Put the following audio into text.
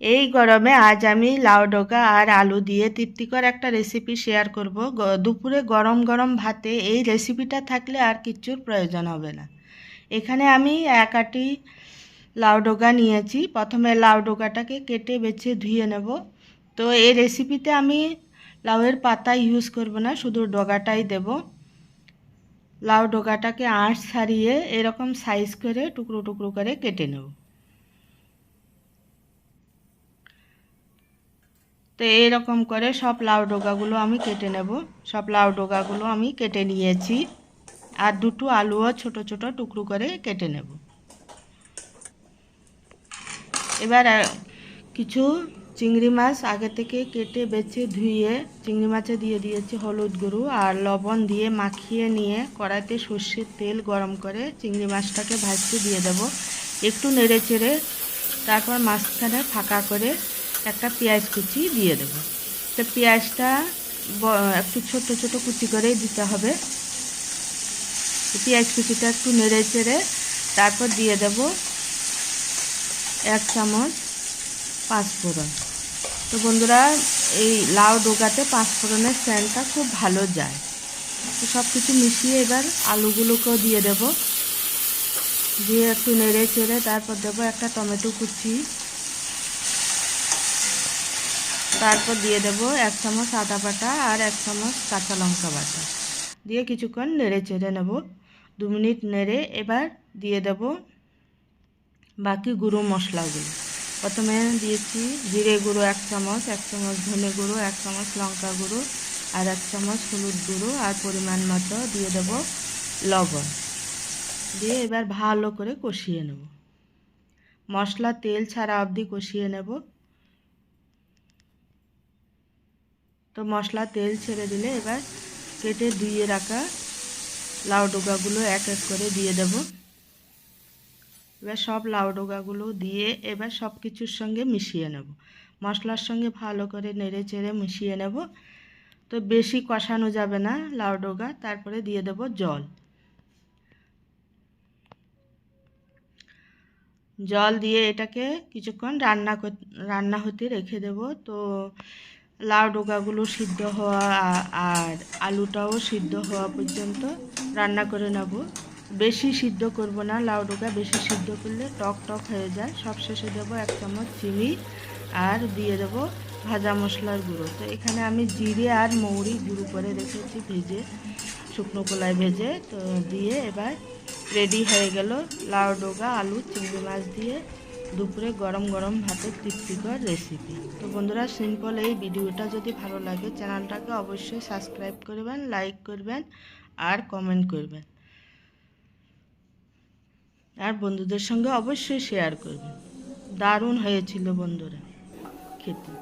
এই গরমে আজ আমি লাউ ডোকা আর আলু দিয়ে তৃপ্তিকর একটা রেসিপি শেয়ার করব। দুপুরে গরম গরম ভাতে এই রেসিপিটা থাকলে আর কিচ্ছুর প্রয়োজন হবে না। এখানে আমি এক আটি লাউ ডোকা নিয়েছি। প্রথমে লাউ ডোকাটাকে কেটে বেছে ধুয়ে নেব। তো এই রেসিপিতে আমি লাউয়ের পাতা ইউজ করব না, শুধু ডগাটাই দেব। লাউ ডোকাটাকে আঁশ ছাড়িয়ে এরকম সাইজ করে টুকরো টুকরো করে কেটে নেব। তো এইরকম করে সব লাউ ডোকাগুলো আমি কেটে নেব। সব লাউ ডোকাগুলো আমি কেটে নিয়েছি। আর দুটো আলুও ছোট ছোট টুকরো করে কেটে নেব। এবার কিছু চিংড়ি মাছ আগে থেকে কেটে বেছে ধুয়ে চিংড়ি মাছে দিয়ে দিয়েছি হলুদ গুঁড়ো আর লবণ দিয়ে মাখিয়ে নিয়ে কড়াইতে সর্ষের তেল গরম করে চিংড়ি মাছটাকে ভাজতে দিয়ে দেব। একটু নেড়ে চেড়ে তারপর মাঝখানে ফাঁকা করে একটা পেঁয়াজ কুচি দিয়ে দেব। তো পেঁয়াজটা একটু ছোট ছোট কুচি করেই দিতে হবে। পেঁয়াজ কুচিটা একটু নেড়ে চেড়ে তারপর দিয়ে দেব এক চামচ পাঁচফোড়ন। তো বন্ধুরা, এই লাউ ডোকাতে পাঁচফোড়নের স্যান্ডটা খুব ভালো যায়। তো সব কিছু মিশিয়ে এবার আলুগুলোকেও দিয়ে দেব। দিয়ে একটু নেড়ে চেড়ে তারপর দেবো একটা টমেটো কুচি। তারপর দিয়ে দেব এক চামচ আদা বাটা আর এক চামচ কাঁচা লঙ্কা বাটা। দিয়ে কিছুক্ষণ নেড়ে চেড়ে নেব। দু মিনিট নেড়ে এবার দিয়ে দেব বাকি গুঁড়ো মশলাগুলো। প্রথমে দিয়েছি জিরে গুঁড়ো এক চামচ এক চামচ ধনে গুঁড়ো, এক চামচ লঙ্কা গুঁড়ো আর এক চামচ হলুদ গুঁড়ো আর পরিমাণ মতো দিয়ে দেব লবণ। দিয়ে এবার ভালো করে কষিয়ে নেব। মশলা তেল ছাড়া অবধি কষিয়ে নেব। তো মশলা, তেল ছেড়ে দিলে এবার কেটে ধুয়ে রাখা লাউ ডোকাগুলো এক এক করে দিয়ে দেব। এবার সব লাউ ডোকাগুলো দিয়ে এবার সব কিছুর সঙ্গে মিশিয়ে নেব। মশলার সঙ্গে ভালো করে নেড়ে চেড়ে মিশিয়ে নেব। তো বেশি কষানো যাবে না লাউ ডোকা তারপরে দিয়ে দেব জল। জল দিয়ে এটাকে কিছুক্ষণ রান্না রান্না হতে রেখে দেব। তো লাউ ডোকাগুলো সিদ্ধ হওয়া আর আলুটাও সিদ্ধ হওয়া পর্যন্ত রান্না করে নেব। বেশি সিদ্ধ করব না, লাউ ডোকা বেশি সিদ্ধ করলে টক টক হয়ে যায়। সব শেষে দেবো এক চামচ চিনি আর দিয়ে দেব ভাজা মশলার গুঁড়ো। তো এখানে আমি জিরে আর মৌরি গুঁড়ো করে রেখেছি ভেজে, শুকনো কলায় ভেজে। তো দিয়ে এবার রেডি হয়ে গেল লাউ ডোকা আলু, চিংড়ি মাছ দিয়ে দুপুরে গরম গরম ভাতের তৃপ্তিকর রেসিপি তো বন্ধুরা সিম্পল এই ভিডিওটা যদি ভালো লাগে, চ্যানেলটাকে অবশ্যই সাবস্ক্রাইব করবেন লাইক করবেন, আর কমেন্ট করবেন। আর বন্ধুদের সঙ্গে অবশ্যই শেয়ার করবেন। দারুণ হয়েছিল বন্ধুরা, খেতে।